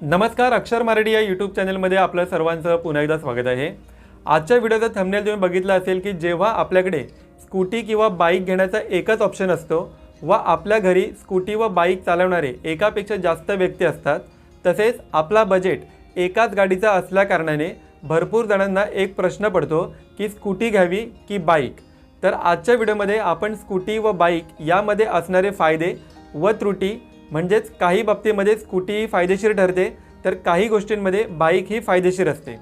नमस्कार अक्षर मराठी या यूट्यूब चॅनलमध्ये आपलं सर्वांचं पुन्हा एकदा स्वागत आहे. आजच्या व्हिडिओचा थंबनेल तुम्ही बघितलं असेल की जेव्हा आपल्याकडे स्कूटी किंवा बाईक घेण्याचा एकच ऑप्शन असतो व आपल्या घरी स्कूटी व बाईक चालवणारे एकापेक्षा जास्त व्यक्ती असतात तसेच आपला बजेट एकाच गाडीचा असल्याकारणाने भरपूर जणांना एक प्रश्न पडतो की स्कूटी घ्यावी की बाईक तर आजच्या व्हिडिओमध्ये आपण स्कूटी व बाईक यामध्ये असणारे फायदे व त्रुटी म्हणजेच काही बाबतीमध्ये स्कूटी फायदेशीर ठरते तर काही गोष्टींमध्ये बाईक ही फायदेशीर असते.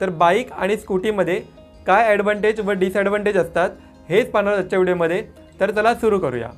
तर बाईक आणि स्कूटीमध्ये काय ॲडव्हान्टेज व डिसॲडव्हान्टेज असतात हेच पाहणार आजच्या व्हिडिओमध्ये. तर चला सुरू करूया.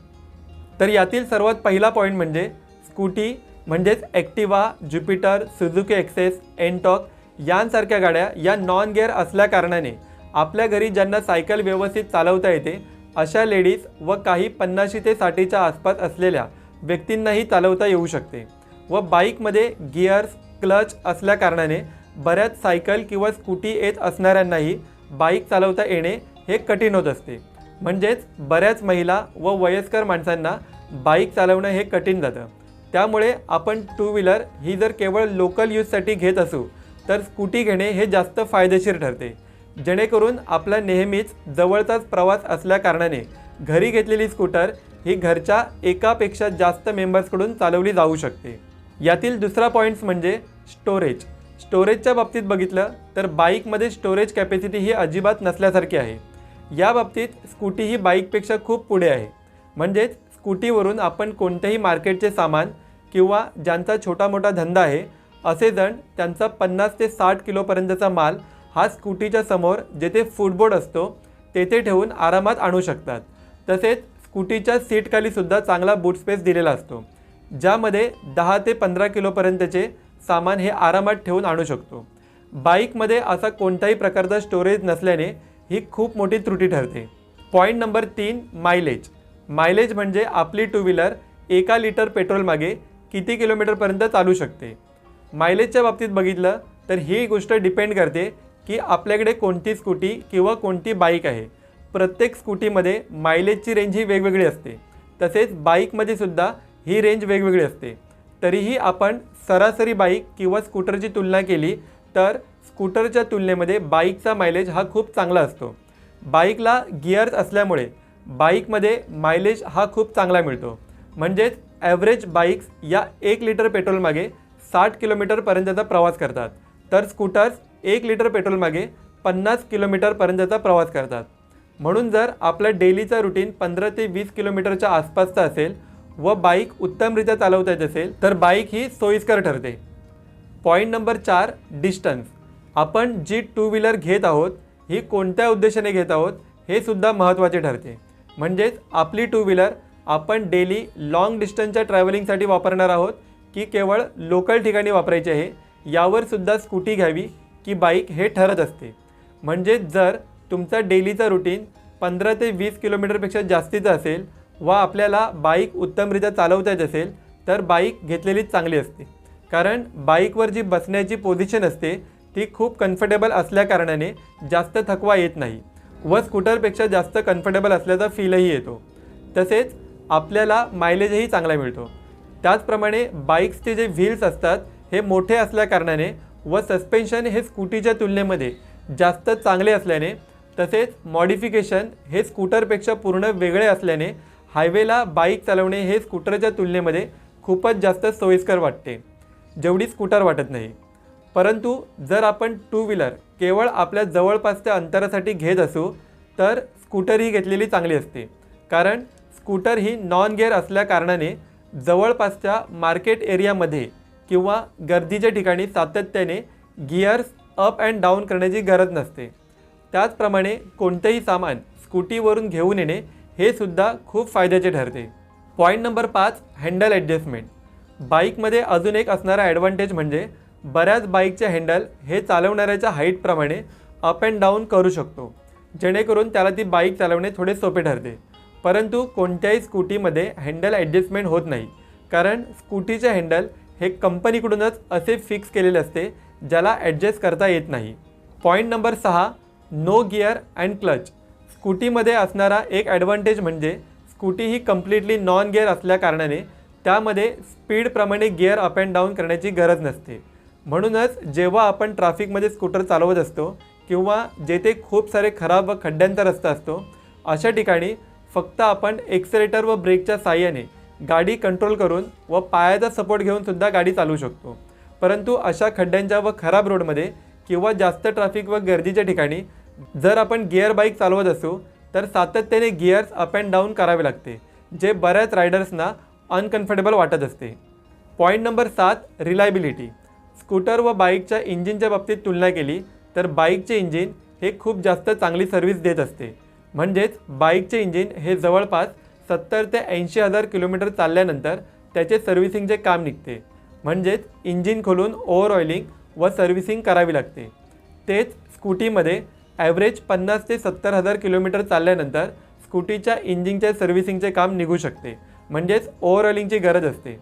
तर यातील सर्वात पहिला पॉईंट म्हणजे स्कूटी म्हणजेच Activa Jupiter Suzuki Access NTorq यांसारख्या गाड्या या नॉन गिअर असल्याकारणाने आपल्या घरी ज्यांना सायकल व्यवस्थित चालवता येते अशा लेडीज व काही पन्नाशी ते साठीच्या आसपास असलेल्या व्यक्तींनाही चालवता येऊ शकते व बाईकमध्ये गिअर्स क्लच असल्याकारणाने बऱ्याच सायकल किंवा स्कूटी येत असणाऱ्यांनाही बाईक चालवता येणे हे कठीण होत असते. म्हणजेच बऱ्याच महिला व वयस्कर माणसांना बाईक चालवणं हे कठीण जातं. त्यामुळे आपण टू व्हीलर ही जर केवळ लोकल यूजसाठी घेत असू तर स्कूटी घेणे हे जास्त फायदेशीर ठरते. जेणेकरून आपला नेहमीच जवळचाच प्रवास असल्याकारणाने घरी घेतलेली स्कूटर ही घरच्या एकापेक्षा जास्त मेंबर्सकडून चालवली जाऊ शकते. यातील दुसरा पॉईंट्स म्हणजे स्टोरेज. स्टोरेजच्या बाबतीत बघितलं तर बाईकमध्ये स्टोरेज कॅपॅसिटी ही अजिबात नसल्यासारखी आहे. या बाबतीत स्कूटी ही बाईकपेक्षा खूप पुढे आहे. म्हणजेच स्कूटीवरून आपण कोणत्याही मार्केटचे सामान किंवा ज्यांचा छोटा मोठा धंदा आहे असे जण त्यांचा पन्नास ते साठ किलोपर्यंतचा माल हा स्कूटीच्या समोर जेथे फूडबोर्ड असतो तेथे ठेवून आरामात आणू शकतात. तसेच स्कूटीच्या सीटखाली सुद्धा चांगला बूट स्पेस दिलेला असतो. ज्यामध्ये दहा ते पंधरा किलोपर्यंतचे सामान हे आरामात ठेवून आणू शकतो. बाईकमध्ये असा कोणताही प्रकारचा स्टोरेज नसल्याने ही खूप मोठी त्रुटी ठरते. पॉईंट नंबर तीन मायलेज मायलेज म्हणजे आपली टू व्हीलर एका लिटर पेट्रोलमागे किती किलोमीटरपर्यंत चालू शकते. मायलेजच्या बाबतीत बघितलं तर ही गोष्ट डिपेंड करते की आपल्याकडे कोणती स्कूटी किंवा कोणती बाईक आहे. प्रत्येक स्कूटीमध्ये मायलेजची रेंज ही वेगवेगळी असते. तसेच बाईकमध्ये सुद्धा ही रेंज वेगवेगळी असते. तरीही आपण सरासरी बाईक किंवा स्कूटरची तुलना केली तर स्कूटरच्या तुलनेमध्ये बाईकचा मायलेज हा खूप चांगला असतो. बाईकला गिअर्स असल्यामुळे बाईकमध्ये मायलेज हा खूप चांगला मिळतो. म्हणजेच ॲव्हरेज बाईक्स या एक लिटर पेट्रोलमागे साठ किलोमीटरपर्यंतचा प्रवास करतात. तर स्कूटर्स एक लिटर पेट्रोलमागे पन्नास किलोमीटरपर्यंतचा प्रवास करतात. म्हणून जर आपलं डेलीचं रुटीन पंधरा ते वीस किलोमीटरच्या आसपासचं असेल व बाईक उत्तमरित्या चालवता येत असेल तर बाईक ही सोयीस्कर ठरते. पॉईंट नंबर चार डिस्टन्स. आपण जी टू व्हीलर घेत आहोत ही कोणत्या उद्देशाने घेत आहोत हे सुद्धा महत्त्वाचे ठरते. म्हणजेच आपली टू व्हीलर आपण डेली लाँग डिस्टन्सच्या ट्रॅव्हलिंगसाठी वापरणार आहोत की केवळ लोकल ठिकाणी वापरायची आहे यावर सुद्धा स्कूटी घ्यावी की बाईक हे ठरत असते. म्हणजेच जर तुमचा डेलीचा रुटीन पंधरा ते वीस किलोमीटरपेक्षा जास्तीचं असेल व आपल्याला बाईक उत्तमरित्या चालवता येत असेल तर बाईक घेतलेलीच चांगली असते. कारण बाईकवर जी बसण्याची पोझिशन असते ती खूप कम्फर्टेबल असल्याकारणाने जास्त थकवा येत नाही व स्कूटरपेक्षा जास्त कम्फर्टेबल असल्याचा फीलही येतो. तसेच आपल्याला मायलेजही चांगला मिळतो. त्याचप्रमाणे बाईक्सचे जे व्हील्स असतात हे मोठे असल्याकारणाने व सस्पेन्शन हे स्कूटीच्या तुलनेमध्ये जास्त चांगले असल्याने तसेच मॉडिफिकेशन हे स्कूटरपेक्षा पूर्ण वेगळे असल्याने हायवेला बाईक चालवणे हे स्कूटरच्या तुलनेमध्ये खूपच जास्त सोयीस्कर वाटते. जेवढी स्कूटर वाटत नाही. परंतु जर आपण टू व्हीलर केवळ आपल्या जवळपासच्या अंतरासाठी घेत असू तर स्कूटर ही घेतलेली चांगली असते. कारण स्कूटर ही नॉन गिअर असल्याकारणाने जवळपासच्या मार्केट एरियामध्ये किंवा गर्दीच्या ठिकाणी सातत्याने गिअर्स अप अँड डाऊन करण्याची गरज नसते. त्याचप्रमाणे कोणतेही सामान स्कूटीवरून घेऊन येणे हे सुद्धा खूप फायद्याचे ठरते. पॉईंट नंबर पाच हँडल ॲडजस्टमेंट. बाईकमध्ये अजून एक असणारा ॲडव्हान्टेज म्हणजे बऱ्याच बाईकचे हँडल हे चालवणाऱ्याच्या हाईटप्रमाणे अप अँड डाऊन करू शकतो. जेणेकरून त्याला ती बाईक चालवणे थोडे सोपे ठरते. परंतु कोणत्याही स्कूटीमध्ये हँडल ॲडजस्टमेंट होत नाही. कारण स्कूटीचे हँडल हे कंपनीकडूनच असे फिक्स केलेले असते ज्याला ॲडजस्ट करता येत नाही. पॉईंट नंबर सहा नो गिअर अँड क्लच स्कूटीमध्ये असणारा एक ॲडव्हान्टेज म्हणजे स्कूटी ही कम्प्लिटली नॉन गिअर असल्याकारणाने त्यामध्ये स्पीडप्रमाणे गिअर अप अँड डाऊन करण्याची गरज नसते. म्हणूनच जेव्हा आपण ट्रॅफिकमध्ये स्कूटर चालवत असतो किंवा जेथे खूप सारे खराब व खड्ड्यांचा रस्ता असतो अशा ठिकाणी फक्त आपण एक्सरेटर व ब्रेकच्या साह्याने गाडी कंट्रोल करून व पायाचा सपोर्ट घेऊन सुद्धा गाडी चालवू शकतो. परंतु अशा खड्ड्यांच्या व खराब रोडमध्ये किंवा जास्त ट्रॅफिक व गर्दीच्या ठिकाणी जर आपण गिअर बाईक चालवत असू तर सातत्याने गिअर्स अप अँड डाऊन करावे लागते जे बऱ्याच रायडर्सना अनकम्फर्टेबल वाटत असते. पॉईंट नंबर सात रिलायबिलिटी स्कूटर व बाईकच्या इंजिनच्या बाबतीत तुलना केली तर बाईकचे इंजिन हे खूप जास्त चांगली सर्व्हिस देत असते. म्हणजेच बाईकचे इंजिन हे जवळपास सत्तर ते ऐंशी हजार किलोमीटर चालल्यानंतर त्याचे सर्व्हिसिंगचे काम निघते. म्हणजेच इंजिन खोलून ओव्हर ऑइलिंग व सर्व्हिसिंग करावी लागते. तेच स्कूटीमध्ये ॲव्हरेज पन्नास ते सत्तर हजार किलोमीटर चालल्यानंतर स्कूटीच्या इंजिनच्या सर्व्हिसिंगचे काम निघू शकते. म्हणजेच ओव्हरऑलिंगची गरज असते.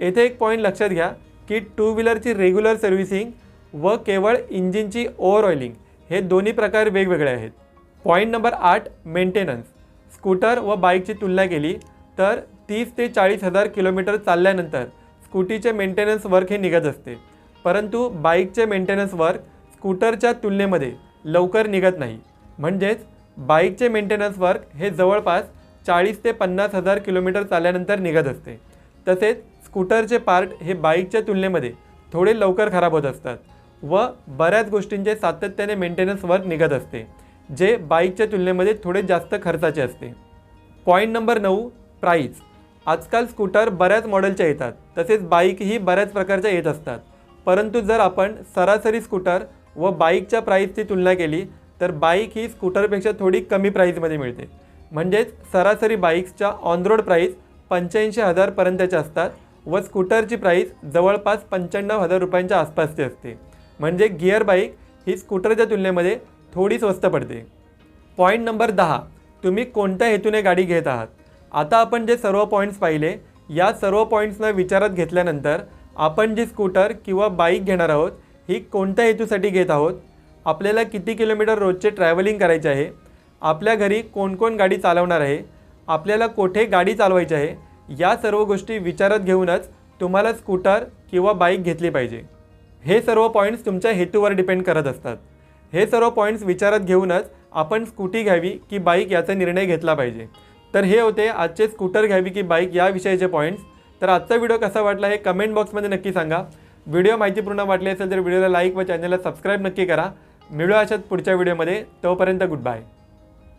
येथे एक पॉईंट लक्षात घ्या की टू व्हीलरची रेग्युलर सर्व्हिसिंग व केवळ इंजिनची ओव्हर ऑइलिंग हे दोन्ही प्रकार वेगवेगळे आहेत. पॉईंट नंबर आठ मेंटेनन्स स्कूटर व बाईकची तुलना केली तर तीस ते चाळीस हजार किलोमीटर चालल्यानंतर स्कूटीचे मेंटेनन्स वर्क हे निघत असते. परंतु बाईकचे मेंटेनन्स वर्क स्कूटरच्या तुलनेमध्ये लवकर निघत नाही. म्हणजेच बाईकचे मेंटेनन्स वर्क हे जवळपास चाळीस ते पन्नास हजार किलोमीटर चालल्यानंतर निघत असते. तसेच स्कूटरचे पार्ट हे बाईकच्या तुलनेमध्ये थोडे लवकर खराब होत असतात व बऱ्याच गोष्टींचे सातत्याने मेंटेनन्स वर्क निघत असते जे बाईकच्या तुलनेमध्ये थोडे जास्त खर्चाचे असते. पॉईंट नंबर नऊ प्राईस आजकाल स्कूटर बऱ्याच मॉडेलच्या येतात तसेच बाईकही बऱ्याच प्रकारच्या येत असतात. परंतु जर आपण सरासरी स्कूटर व बाईकच्या प्राईसची तुलना केली तर बाईक ही स्कूटरपेक्षा थोडी कमी प्राईजमध्ये मिळते. म्हणजेच सरासरी बाईक्सच्या ऑन रोड प्राईस पंच्याऐंशी हजारपर्यंतच्या असतात व स्कूटरची प्राईस जवळपास पंच्याण्णव हजार रुपयांच्या आसपासची असते. म्हणजे गिअर बाईक ही स्कूटरच्या तुलनेमध्ये थोडी स्वस्त पडते. पॉईंट नंबर दहा. तुम्ही कोणत्या हेतूने गाडी घेत आहात? आता आपण जे सर्व पॉईंट्स पाहिले या सर्व पॉईंट्सना विचारात घेतल्यानंतर आपण जी स्कूटर किंवा बाईक घेणार आहोत ही कोणत्या हेतूसाठी घेत आहोत? आपल्याला किती किलोमीटर रोजचे ट्रॅव्हलिंग करायचे आहे? आपल्या घरी कोण कोण गाडी चालवणार आहे? आपल्याला कोठे गाडी चालवायची आहे? या सर्व गोष्टी विचारात घेऊनच तुम्हाला स्कूटर किंवा बाईक घेतली पाहिजे. हे सर्व पॉईंट्स तुमच्या हेतूवर डिपेंड करत असतात. हे सर्व पॉईंट्स विचारात घेऊनच आपण स्कूटी घ्यावी की बाईक याचा निर्णय घेतला पाहिजे. तर हे होते आजचे स्कूटर घ्यावी की बाईक याविषयीचे पॉईंट्स तर आजचा व्हिडिओ कसा वाटला हे कमेंट बॉक्समध्ये नक्की सांगा. व्हिडिओ माहितीपूर्ण वाटली असेल तर व्हिडिओला लाईक व चॅनलला सबस्क्राईब नक्की करा. मिळू अशाच पुढच्या व्हिडिओमध्ये. तोपर्यंत गुड बाय.